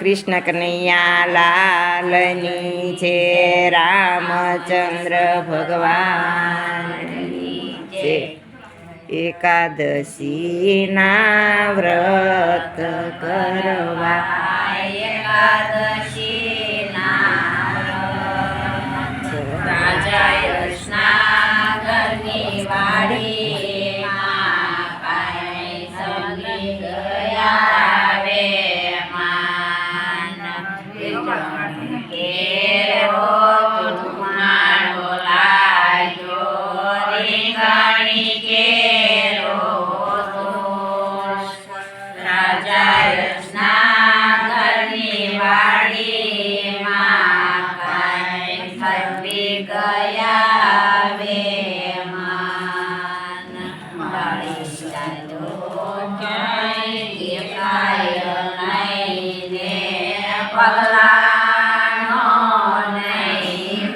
કૃષ્ણ કનૈયા લાલની છે રામચંદ્ર ભગવાન છે. એકાદશીના વ્રત કરવા. એકાદશી કેળવો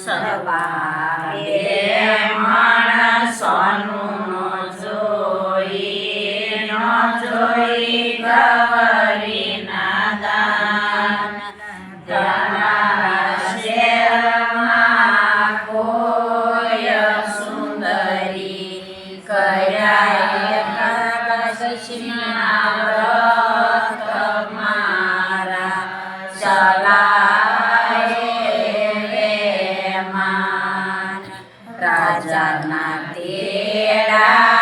સદભાગે માણસોનું જોઈ ન જોઈ કવરી નાદાન તમારા શેરમાં કોય સુંદરી કર્યા કૃષ્ણ રાજાના તેડા.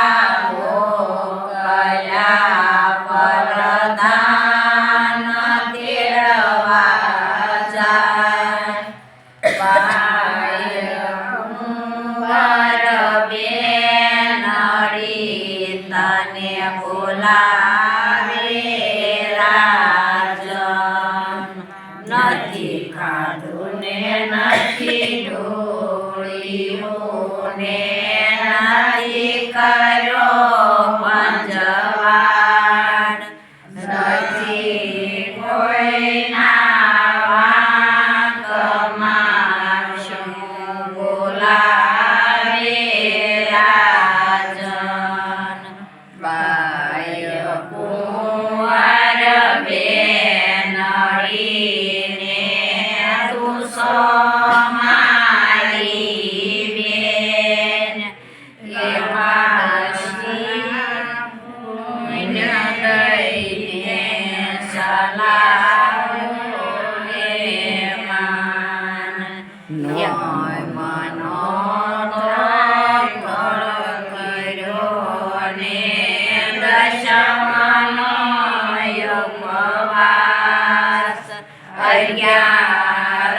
Pai. અજ્ઞાન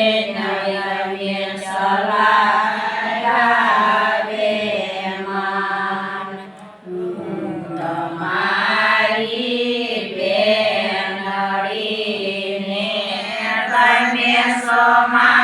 my